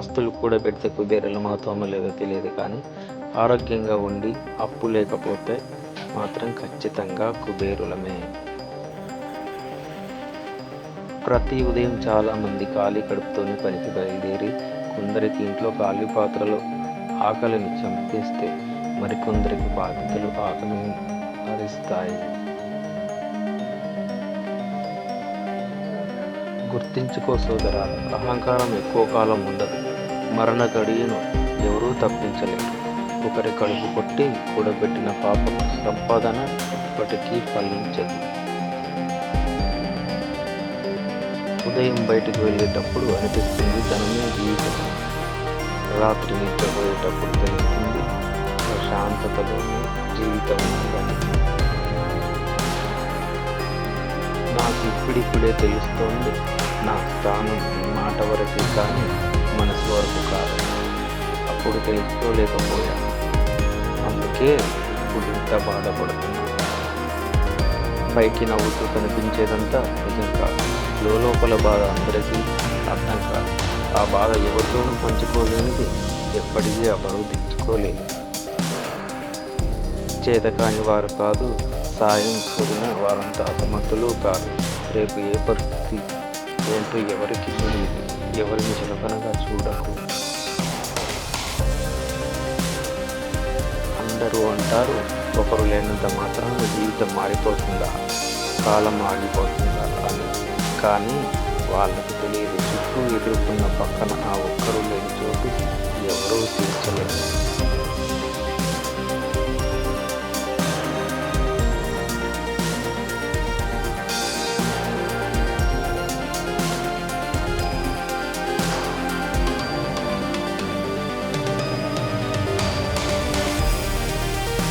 ఆస్తులు కూడా పెడితే కుబేరులం అవుతామో లేదో తెలియదు కానీ ఆరోగ్యంగా ఉండి అప్పు లేకపోతే మాత్రం ఖచ్చితంగా కుబేరులమే. ప్రతి ఉదయం చాలామంది ఖాళీ కడుపుతోనే పనికి బయలుదేరి కొందరికి ఇంట్లో ఖాళీ పాత్రలు ఆకలిని చంపేస్తే మరికొందరికి బాధ్యతలు ఆకలిని భరిస్తాయి. గుర్తించుకో సోదరా అహంకారం ఎక్కువ కాలం ఉండదు. మరణ గడియను ఎవరూ తప్పించలేరు. ఒకరి కడుపు కొట్టి కూడబెట్టిన పాపం సంపాదన ఇప్పటికీ ఫలించదు. ఉదయం బయటికి వెళ్ళేటప్పుడు అనిపిస్తుంది ధనమే జీవితం. రాత్రి నిద్రపోయేటప్పుడు తెలుస్తుంది ప్రశాంతతలోనే జీవితం ఉందని నాకు ఇప్పుడిప్పుడే తెలుస్తోంది నా స్థానం ఈ మాట వరకే కానీ మనసు వరకు కాదు. అప్పుడు తెలుసుకోలేకపోయాను అందుకే ఇప్పుడు ఇంత బాధపడుతున్నాను పైకి నవ్వుతూ కనిపించేదంతా నిజం కాదు. లోపల బాధ అందరికీ అర్థం కాదు. ఆ బాధ ఎవరితోనూ పంచుకోలేనిది ఎప్పటికీ ఆ బరువు తెచ్చుకోలేదు చేతకాని వారు కాదు సాయం కోరిన వారంతా అసమర్థులు కాదు. రేపు ఏ పరిస్థితి? ఏంటో ఎవరికి తెలియదు ఎవరిని చులకనగా చూడకు. అందరూ అంటారు ఒకరు లేనంత మాత్రం జీవితం మారిపోతుందా? కాలం ఆగిపోతుందా? అని. కానీ వాళ్ళకి తెలియదు చుట్టూ ఎదుర్కొన్న పక్కన ఆ ఒక్కరు లేని చోటు